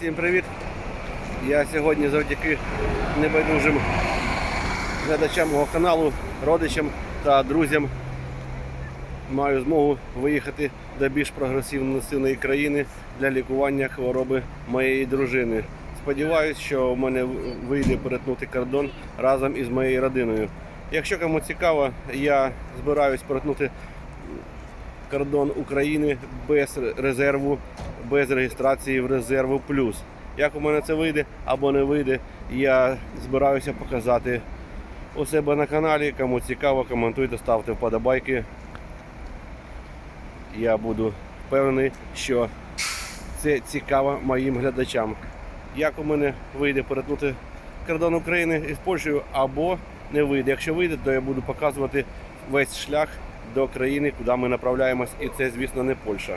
Всім привіт! Я сьогодні завдяки небайдужим глядачам мого каналу, родичам та друзям маю змогу виїхати до більш прогресивної країни для лікування хвороби моєї дружини. Сподіваюсь, що в мене вийде перетнути кордон разом із моєю родиною. Якщо кому цікаво, я збираюсь перетнути кордон України без резерву, без реєстрації в резерву плюс. Як у мене це вийде або не вийде, я збираюся показати у себе на каналі. Кому цікаво, коментуйте, ставте вподобайки. Я буду впевнений, що це цікаво моїм глядачам. Як у мене вийде перетнути кордон України із Польщею або не вийде. Якщо вийде, то я буду показувати весь шлях до країни, куди ми направляємось, і це, звісно, не Польща.